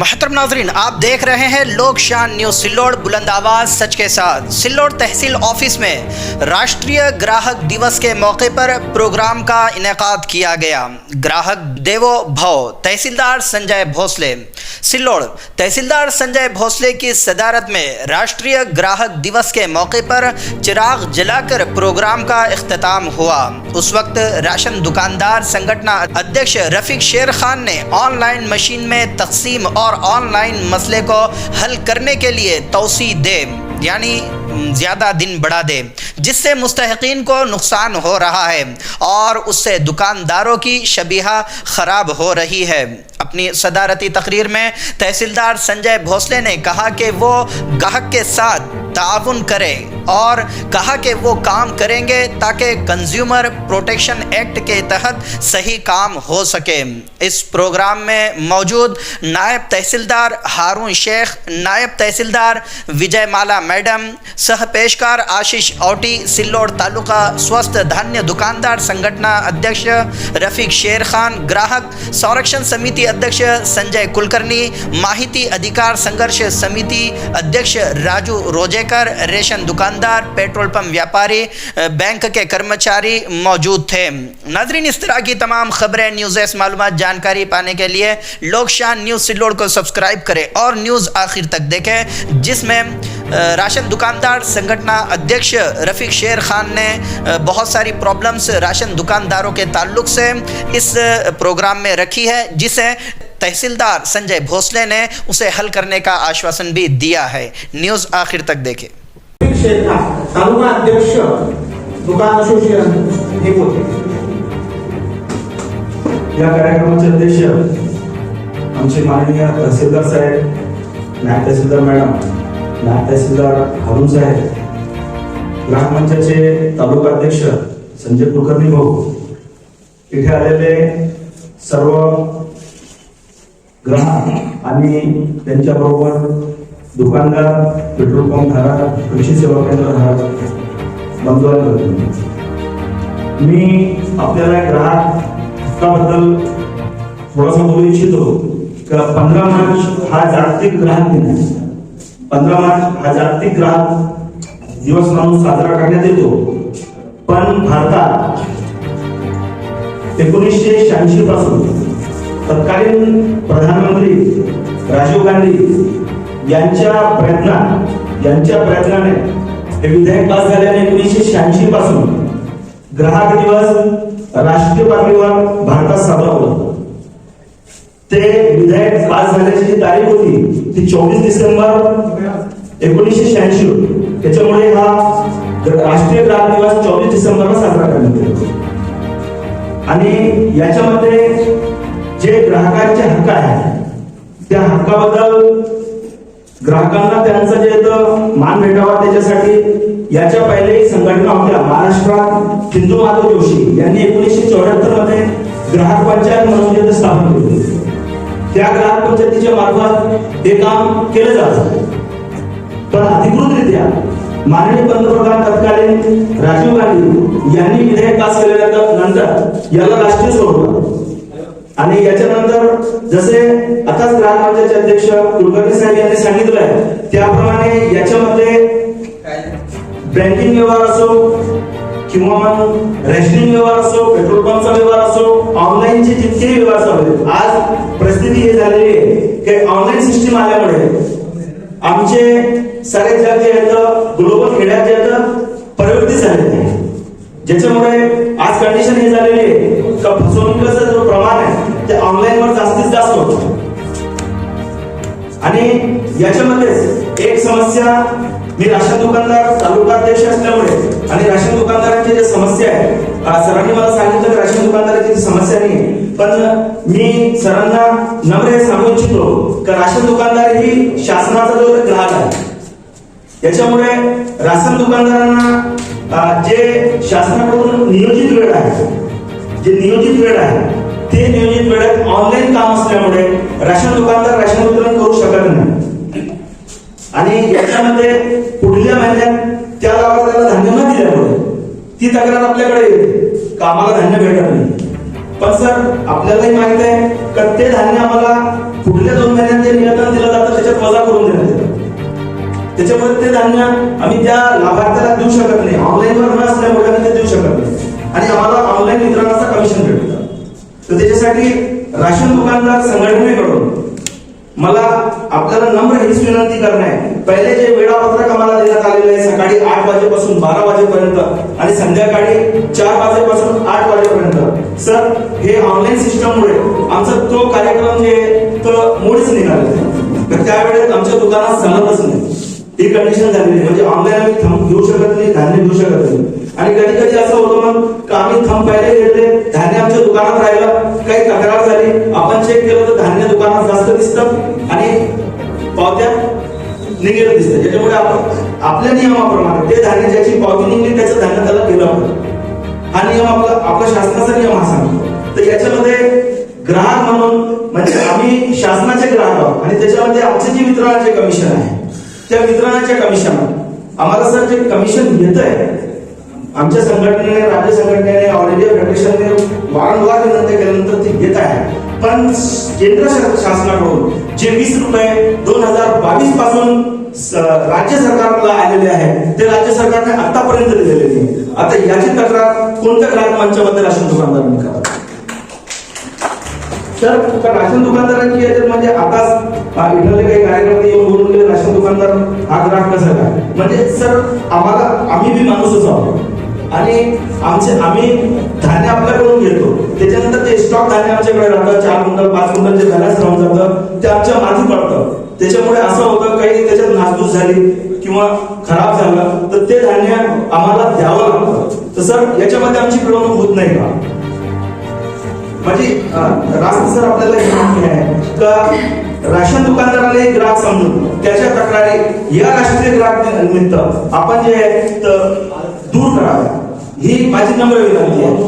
محترم ناظرین، آپ دیکھ رہے ہیں لوک شان نیوز سلوڑ بلند آواز سچ کے ساتھ۔ سلوڑ تحصیل آفس میں راشٹریہ گراہک دیوس کے موقع پر پروگرام کا انعقاد کیا گیا۔ گراہک دیو بھو تحصیلدار سنجے بھوسلے۔ भव तहसीलदार संजय भोसले सिल्लोड़ तहसीलदार संजय भोसले की सदारत में राष्ट्रीय ग्राहक दिवस के मौके पर चिराग जलाकर प्रोग्राम का अख्ताम हुआ उस वक्त राशन दुकानदार संगठन अध्यक्ष रफीक शेर खान ने ऑनलाइन मशीन में तकसीम और ऑनलाइन मसले को हल करने के लिए तोसी दे यानी ज़्यादा दिन बढ़ा दे जिससे मुस्तकिन को नुकसान हो रहा है और उससे दुकानदारों की शबीहा ख़राब हो रही है अपनी सदारती तकरीर में तहसीलदार संजय भोसले ने कहा कि वो गाहक के साथ ताउन करें और कहा कि वो काम करेंगे ताकि कंज्यूमर प्रोटेक्शन एक्ट के तहत सही काम हो सके इस प्रोग्राम में मौजूद नायब तहसीलदार हारून शेख नायब तहसीलदार विजय माला मैडम सह पेशकार आशीष औटी सिल्लोड़ तालुका स्वस्थ धान्य दुकानदार संगठना अध्यक्ष रफीक शेर खान ग्राहक संरक्षण समिति अध्यक्ष संजय कुलकर्णी माहिती अधिकार संघर्ष समिति अध्यक्ष राजू रोजेकर रेशन दुकानदार पेट्रोल पंप دکاندار، پیٹرول پمپ ویاپاری بینک کے کرمچاری موجود تھے۔ ناظرین، اس طرح کی تمام خبریں، نیوزز، معلومات، جانکاری پانے کے لیے لوگ شان نیوز سلوڑ کو سبسکرائب کریں اور نیوز آخر تک دیکھیں، جس میں راشن دکاندار سنگٹنا ادیکش رفیق شیر خان نے بہت ساری پرابلمز راشن دکانداروں کے تعلق سے اس پروگرام میں رکھی ہے، جسے تحصیلدار سنجے بھوسلے نے اسے حل کرنے کا آشواسن بھی دیا ہے۔ نیوز آخر تک دیکھیں۔ क्षेत्र तालुका अध्यक्ष दुकान असोसिएशन हे होते या कार्यक्रमाचे अध्यक्ष आमचे माननीय तहसीलदार साहेब नायब तहसीलदार मॅडम नायब तहसीलदार हारून साहेब ग्रामपंचायतचे तालुका अध्यक्ष संजय कुलकर्णी भाऊ इथे आलेले सर्व ग्राहक आणि त्यांच्याबरोबर दुकानदार पेट्रोल पंप धारक कृषी सेवा केंद्र धारक बंधू. करतो मी आपल्याला ग्राहक हक्काबद्दल थोडासा बोलू इच्छितो. का पंधरा मार्च हा जागतिक ग्राहक दिन आहे. पंधरा मार्च हा जागतिक ग्राहक दिवस म्हणून साजरा करण्यात येतो. पण भारतात एकोणीसशे शहाऐंशी पासून तत्कालीन प्रधानमंत्री राजीव गांधी यांच्या प्रयत्नात यांच्या प्रयत्नाने हे विधेयक पास झाल्याने एकोणीसशे शहाऐंशी पासून ग्राहक दिवस राष्ट्रीय पातळीवर भारतात साजरा होतो ते विधेयक पास झाल्याची जी तारीख होती ती चोवीस डिसेंबर एकोणीसशे शहाऐंशी होती. त्याच्यामुळे हा राष्ट्रीय ग्राहक दिवस चोवीस डिसेंबरला साजरा करण्यात येतो आणि याच्यामध्ये जे ग्राहकांचे हक्क आहेत त्या हक्काबद्दल ग्राहकांना त्यांचं जे मान भेटावा त्याच्यासाठी याच्या पहिले संघटना होत्या. महाराष्ट्रात हिंदू माधव जोशी यांनी एकोणीसशे चौऱ्याहत्तरमध्ये ग्राहक पंचायत म्हणून स्थापन केली. त्या ग्राहक पंचायतीच्या मार्फत हे काम केलं जात पण अधिकृतरित्या माननीय पंतप्रधान तत्कालीन राजीव गांधी यांनी विधेयक पास केल्यानंतर याला राष्ट्रीय स्वरूप आणि याच्यानंतर जसे आताच ग्राहक पंचायतचे अध्यक्ष कुलकर्णी साहेब यांनी सांगितलं आहे त्याप्रमाणे याच्यामध्ये बँकिंग व्यवहार असो किंवा मग रेशनिंग व्यवहार असो पेट्रोल पंपचा व्यवहार असो ऑनलाईनचे जितके व्यवहार चालू आहेत आज परिस्थिती हे झालेली आहे की ऑनलाईन सिस्टीम आल्यामुळे आमचे सारे जग जे आहेत ग्लोबल खेड्यात जे आहेत प्रवृत्ती झालेली आहे ज्याच्यामुळे आज कंडिशन हे झालेली आहे. का फसवणुकीचं जो प्रमाण आहे ते ऑनलाईन वर जास्तीत जास्त होत. आणि याच्यामध्येच एक समस्या मी राशन दुकानदार तालुका अध्यक्ष असल्यामुळे आणि राशन दुकानदारांची जे समस्या आहे सरांनी मला सांगितलं की राशन दुकानदाराची समस्या नाही पण मी सरांना नम्र सांगू इच्छितो की राशन दुकानदार ही शासनाचा जो ग्राहक आहे याच्यामुळे राशन दुकानदारांना जे शासनाकडून नियोजित वेळ आहे जे नियोजित वेळ आहे ते नियोजित वेळेत ऑनलाईन काम असल्यामुळे राशन दुकानदार राशन वितरण करू शकत नाही. आणि याच्यामध्ये पुढल्या महिन्यात त्या लाभार्थ्याला धान्य न दिल्यामुळे ती तक्रार आपल्याकडे येते कामाला धान्य भेटत नाही. पण सर आपल्यालाही माहीत आहे का ते धान्य आम्हाला पुढल्या दोन महिन्यात जे नियंत्रण दिलं जातं त्याच्यात वजा करून देण्यात येतं त्याच्यामुळे ते धान्य आम्ही त्या लाभार्थ्याला देऊ शकत नाही. ऑनलाईन वर न असल्यामुळे आम्ही ते देऊ शकत नाही. आणि आम्हाला ऑनलाईन वितरणाचा कमिशन भेटतं. त्याच्यासाठी राशन दुकानदार संघटनेकडून मला आपल्याला नम्र हीच विनंती करणे आहे. पहिले जे वेळापत्रक आम्हाला देण्यात आलेलं आहे सकाळी आठ वाजेपासून बारा वाजेपर्यंत आणि संध्याकाळी चार वाजेपासून आठ वाजेपर्यंत. सर हे ऑनलाईन सिस्टममुळे आमचा तो कार्यक्रम जे तो मुळीच निघाला. तर त्यावेळेस आमच्या दुकानात जमतच नाही. ही कंडिशन झालेली म्हणजे ऑनलाईन आम्ही घेऊ शकत नाही धान्य घेऊ शकत नाही. आणि कधी कधी असं होतं मग आम्ही थंब पहिले घेतले धान्य आमच्या दुकानात राहिलं काही तक्रार झाली आपण चेक केलं तर धान्य दुकानात जास्त दिसतं आणि पावत्या निघेल दिसतं. त्याच्यामुळे आपण आपल्या नियमाप्रमाणे ते धान्य ज्याची पावती निघली त्याचं धान्य त्याला केलं आपण. हा नियम आपला आपला शासनाचा नियम हा सांगतो. तर याच्यामध्ये ग्राहक म्हणून म्हणजे आम्ही शासनाचे ग्राहक आहोत आणि त्याच्यामध्ये आमचे जे वितरणाचे कमिशन आहे त्या वितरणाच्या कमिशन आम्हाला सर जे कमिशन येत आहे आमच्या संघटनेने राज्य संघटनेने ऑल इंडिया फेडरेशनने वारंवार विनंती केल्यानंतर ते घेत आहे. पण केंद्र शासनाकडून जे वीस रुपये दोन हजार बावीसपासून राज्य सरकारला आलेले आहे ते राज्य सरकारने आतापर्यंत दिलेले नाही. आता याची तक्रार कोणत्या ग्राहक मंचामध्ये राशन दुकानदारांनी करावी तर राशन दुकानदारांची याच्यात म्हणजे आता इथले काही कार्यकर्ते येऊन बोलून गेले राशन दुकानदार हा ग्राहक कसा काय? म्हणजे सर आम्हाला आम्ही बी माणूसच आहोत. आणि आमचे आम्ही धान्य आपल्याकडून घेतो. त्याच्यानंतर ते स्टॉक धान्य आमच्याकडे राहतं. चार कुंटल पाच कुंटल जे बॅलन्स राहून जातं ते आमच्या माती पडतं. त्याच्यामुळे असं होतं काही त्याच्यात नासधूस झाली किंवा खराब झालं तर ते धान्य आम्हाला द्यावं लागतं. तर सर याच्यामध्ये आमची पिळवणूक होत नाही का? म्हणजे रास्त सर आपल्याला हे माहिती आहे. का राशन दुकानदाराला एक ग्राहक समजून त्याच्या तक्रारी या राष्ट्रीय ग्राहक निमित्त आपण जे आहे तर दूर करावे ही माझी नम्र विनंती आहे.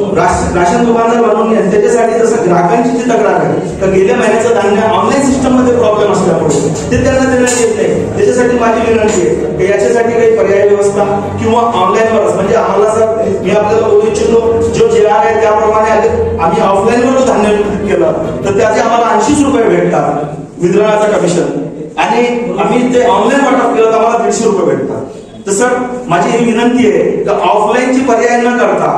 राशन दुकानदार बनवून त्याच्यासाठी जसं ग्राहकांची जी तक्रार आहे तर गेल्या महिन्याचं धान्य ऑनलाईन सिस्टममध्ये प्रॉब्लेम असल्यामुळे ते त्यांना देण्यात येत नाही. त्याच्यासाठी माझी विनंती आहे की याच्यासाठी काही पर्याय व्यवस्था किंवा ऑनलाईन वरच म्हणजे आम्हाला सर मी आपल्याला बोलू इच्छितो जो जे आर आहे त्याप्रमाणे आले आम्ही ऑफलाईन वर धान्य वितरित केलं तर त्याचे आम्हाला ऐंशीच रुपये भेटतात वितरणाचं कमिशन आणि आम्ही ते ऑनलाईन वाटप केलं तर आम्हाला दीडशे रुपये भेटतात. तर सर माझी ही विनंती आहे की ऑफलाईनची पर्याय न करता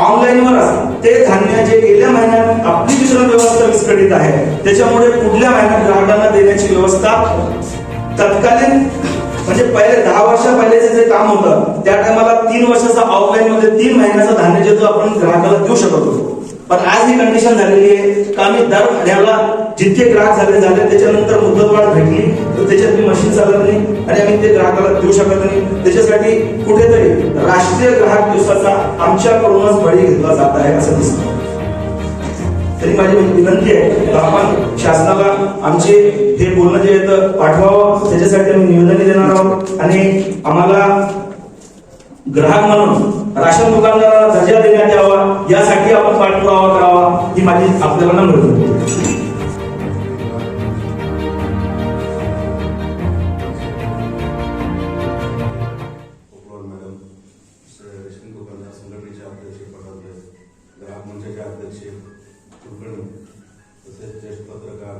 ऑनलाईनवरच ते धान्य जे गेल्या महिन्यात आपली वितरण व्यवस्था विस्कळीत आहे त्याच्यामुळे पुढल्या महिन्यात ग्राहकांना देण्याची व्यवस्था तत्कालीन म्हणजे पहिले दहा वर्षा पहिलेचे जे काम होतं त्या टायमाला तीन वर्षाचा ऑफलाईन मध्ये तीन महिन्याचं धान्य जे तो आपण ग्राहकाला देऊ शकत होतो. पण आज ही कंडिशन झालेली आहे. का आम्ही दर महिन्याला जितके ग्राहक झाले झाले त्याच्यानंतर मुदतवाढ भेटली. तर त्याच्यात मी मशीन चालत नाही आणि आम्ही ते ग्राहकाला देऊ शकत नाही. त्याच्यासाठी कुठेतरी राष्ट्रीय ग्राहक दिवसाचा आमच्याकडूनच बळी घेतला जात आहे असं दिसतं. तरी माझी विनंती आहे तर आपण शासनाला आमचे हे बोलणं जे येतं पाठवावं. त्याच्यासाठी आम्ही निवेदन देणार आहोत. आणि आम्हाला ग्राहक म्हणून राशन दुकानदाराला दर्जा देण्यात यावा यासाठी आपण पाठपुरावा करावा ही माझी आपल्याला नम्र विनंती अध्यक्ष तसेच ज्येष्ठ पत्रकार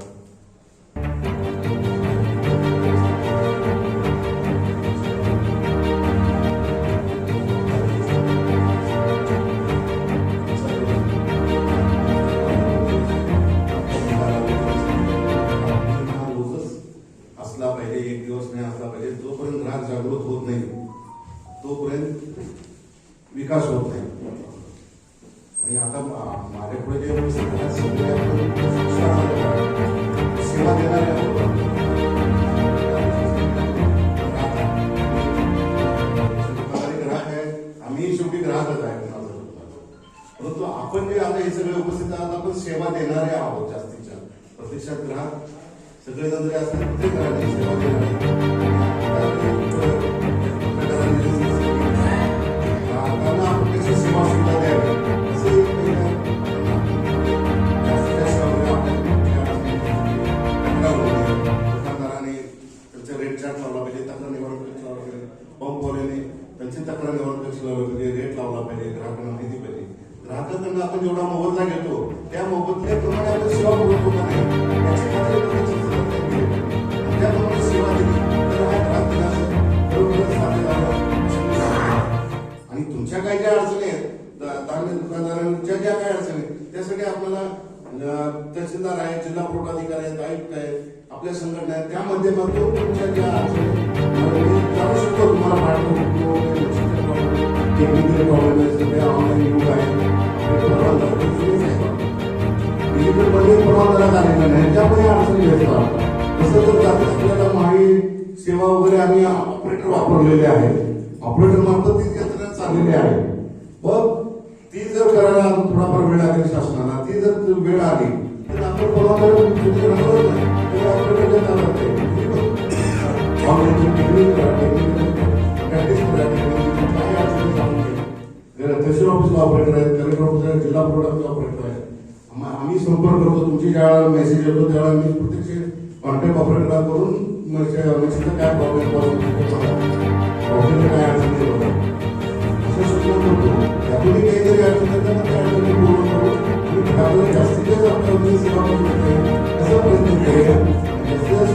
जोपर्यंत ग्राहक जागृत होत नाही तोपर्यंत विकास होत नाही. आणि आता माझ्याकडे माझ्यापुढे जे सगळ्या आहे, सेवा देणाऱ्या ग्राहक आहे. आम्ही शेवटी ग्राहकच आहे. परंतु आपण जे आता हे सगळे उपस्थित आहात आपण सेवा देणारे आहोत जास्तीच्या प्रत्यक्षात ग्राहक सगळेजण जरी असले प्रत्येक ग्राहकाची सेवा देणारे ग्राहकांना अप्रत्यक्ष सेवा सुद्धा द्यावी असे एक पहिलं जास्तीत जास्त वेळा आपल्या तक्रार होती. दुकानदाराने त्यांचा रेट चार्ट लावला पाहिजे तक्रार निवारण कक्ष लावला पाहिजे पंपवाल्याने त्यांची तक्रार निवारण कक्ष लावला पाहिजे रेट लावला पाहिजे ग्राहकांना माहिती पाहिजे ग्राहकांकडून आपण जेवढा मोबदला घेतो त्या मोबदल्याप्रमाणे आपण सेवा पुरवतो का नाही याची खात्री धान्य दुकानदारांच्या ज्या काही अडचणी आहेत त्यासाठी आपल्याला तहसीलदार आहेत जिल्हा पुरवठा आहेत आयुक्त आहेत आपल्या संघटना आहेत त्या माध्यमातून तुमच्या ज्या जाऊ शकतो तुम्हाला टेक्निकल प्रॉब्लेम आहे सध्या ऑनलाईन युग आहे डिजिटलमध्ये नाही त्यामुळे अडचणी येतात तसं जर आपल्याला माही सेवा वगैरे आम्ही ऑपरेटर वापरलेले आहेत. ऑपरेटर मार्फत ती यंत्रणा चाललेली आहे मग ती जर करायला थोडाफार वेळ आली शासनाला ती जर वेळ आली तर आपण कोणाकडे आहे. तहसील ऑफिसला ऑपरेटर आहेत कलेक्टर ऑफिसर आहेत जिल्हा बोर्डाचे ऑपरेटर आहेत. आम्ही संपर्क करतो तुमची ज्या मेसेज येतो त्यावेळेला मी प्रत्यक्ष कॉन्टॅक्ट ऑपरेटरला करून मेसेजचा काय प्रॉब्लेम प्रॉब्लेम काय अडचण असं सूचना करतो. सेवा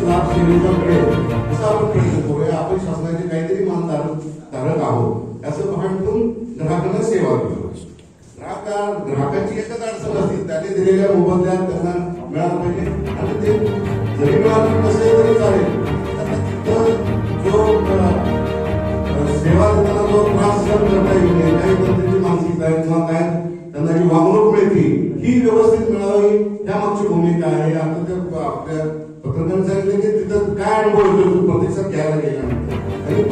लाभ मिळेल आपण आहोत असं ग्राहकांना सेवा ग्राहक ग्राहकाची एकच अडचण असते त्याने दिलेल्या मोबदल्यात त्यांना मिळालं पाहिजे आणि ते जरी मिळालं नसेल तरी चालेल वागणूक मिळते ही व्यवस्थित मिळावी ह्या मागची भूमिका आहे. आता त्या आपल्या पत्रकारांनी सांगितलं की तिथं काय अनुभव येतो प्रत्यक्षात घ्यायला गेल्यानंतर. आणि